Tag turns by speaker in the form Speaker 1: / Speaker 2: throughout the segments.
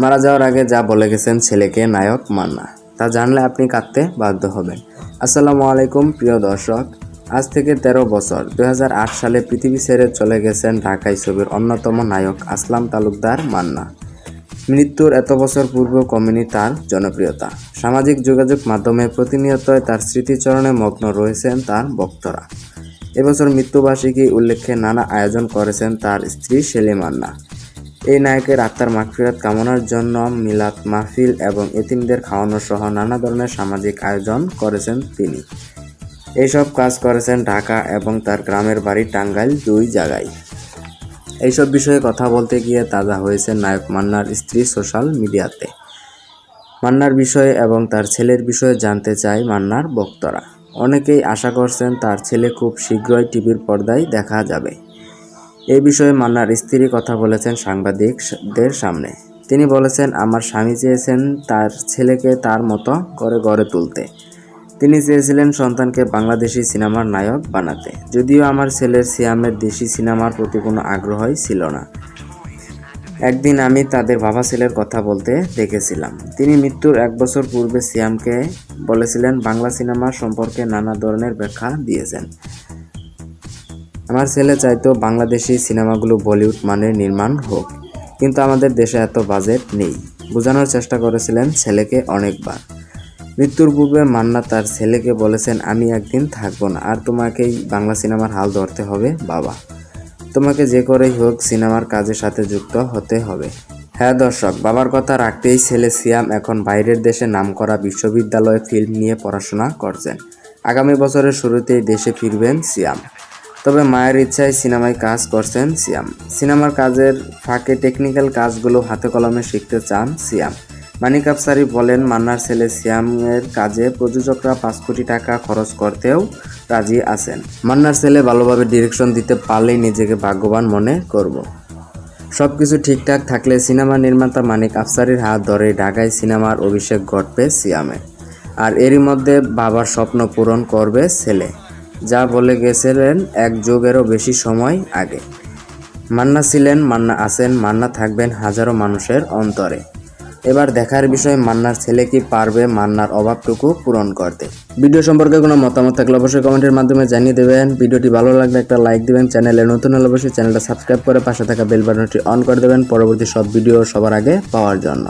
Speaker 1: মারা যাওয়ার আগে যা বলে গেছেন ছেলেকে নায়ক মান্না, তা জানলে আপনি কাঁদতে বাধ্য হবেন। আসসালামু আলাইকুম, প্রিয় দর্শক। আজ থেকে ১৩ বছর, দুই হাজার আট সালে পৃথিবী ছেড়ে চলে গেছেন ঢাকাই ছবির অন্যতম নায়ক আসলাম তালুকদার মান্না। মৃত্যুর এত বছর পূর্ব কমেনি তার জনপ্রিয়তা। সামাজিক যোগাযোগ মাধ্যমে প্রতিনিয়তই তার স্মৃতিচরণে মগ্ন রয়েছেন তার ভক্তরা এবছর মৃত্যুবার্ষিকী উল্লেখে নানা আয়োজন করেছেন তার স্ত্রী শেলি মান্না। এই নায়কের আত্মার মাগফিরাত কামনার জন্য মিলাদ মাহফিল এবং এতিমদের খাওয়ানো সহ নানা ধরনের সামাজিক আয়োজন করেছেন তিনি। এইসব কাজ করেছেন ঢাকা এবং তার গ্রামের বাড়ি টাঙ্গাইল দুই জায়গায়। এইসব বিষয়ে কথা বলতে গিয়ে তাজা হয়েছে নায়ক মান্নার স্ত্রী সোশ্যাল মিডিয়াতে। মান্নার বিষয়ে এবং তার ছেলের বিষয়ে জানতে চায় মান্নার বক্তরা। অনেকেই আশা করছেন তার ছেলে খুব শীঘ্রই টিভির পর্দায় দেখা যাবে। এই বিষয়ে মান্নার স্ত্রী কথা বলেছেন সাংবাদিকদের সামনে। তিনি বলেছেন, আমার স্বামী চেয়েছেন তার ছেলেকে তার মতো করে গড়ে তুলতে। তিনি চেয়েছিলেন সন্তানকে বাংলাদেশি সিনেমার নায়ক বানাতে। যদিও আমার ছেলের সিয়ামের দেশি সিনেমার প্রতি কোনো আগ্রহই ছিল না। একদিন আমি তাদের বাবা ছেলের কথা বলতে দেখেছিলাম। তিনি মৃত্যুর এক বছর পূর্বে সিয়ামকে বলেছিলেন, বাংলা সিনেমা সম্পর্কে নানা ধরনের ব্যাখ্যা দিয়েছেন। আমার ছেলে চাইতো বাংলাদেশি সিনেমাগুলো বলিউড মানের নির্মাণ হোক, কিন্তু আমাদের দেশে এত বাজেট নেই। বোঝানোর চেষ্টা করেছিলেন ছেলেকে অনেকবার। মৃত্যুর পূর্বে মান্না তার ছেলেকে বলেছেন, আমি একদিন থাকব না, আর তোমাকেই বাংলা সিনেমার হাল ধরতে হবে, বাবা। তোমাকে যে করেই হোক সিনেমার কাজের সাথে যুক্ত হতে হবে। হ্যাঁ দর্শক, বাবার কথা রাখতেই ছেলে সিয়াম এখন বাইরের দেশে নামকরা বিশ্ববিদ্যালয়ে ফিল্ম নিয়ে পড়াশোনা করছেন। আগামী বছরের শুরুতেই দেশে ফিরবেন সিয়াম। তবে মায়ের ইচ্ছায় সিনেমায় কাজ করছেন সিয়াম। সিনেমার কাজের ফাঁকে টেকনিক্যাল কাজগুলো হাতে কলমে শিখতে চান সিয়াম। মানিক আফসারি বলেন, মান্নার ছেলে সিয়ামের কাজে প্রযোজকরা পাঁচ কোটি টাকা খরচ করতেও রাজি আছেন। মান্নার ছেলে ভালোভাবে ডিরেকশন দিতে পারলেই নিজেকে ভাগ্যবান মনে করব। সব কিছু ঠিকঠাক থাকলে সিনেমা নির্মাতা মানিক আফসারির হাত ধরে ঢাকায় সিনেমার অভিষেক ঘটবে সিয়ামের আর এরই মধ্যে বাবার স্বপ্ন পূরণ করবে ছেলে। যা বলে গেছিলেন এক যুগেরও বেশি সময় আগে। মান্না ছিলেন, মান্না আছেন, মান্না থাকবেন হাজারো মানুষের অন্তরে। এবার দেখার বিষয়, মান্নার ছেলে কি পারবে মান্নার অভাবটুকু পূরণ করতে? ভিডিও সম্পর্কে কোনো মতামত থাকলে অবশ্যই কমেন্টের মাধ্যমে জানিয়ে দেবেন। ভিডিওটি ভালো লাগলে একটা লাইক দেবেন, চ্যানেলে নতুন হলে অবশ্যই চ্যানেলটা সাবস্ক্রাইব করে পাশে থাকা বেল বাটনটি অন করে দেবেন পরবর্তী সব ভিডিও সবার আগে পাওয়ার জন্য।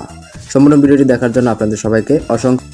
Speaker 1: সম্পূর্ণ ভিডিওটি দেখার জন্য আপনাদের সবাইকে অসংখ্য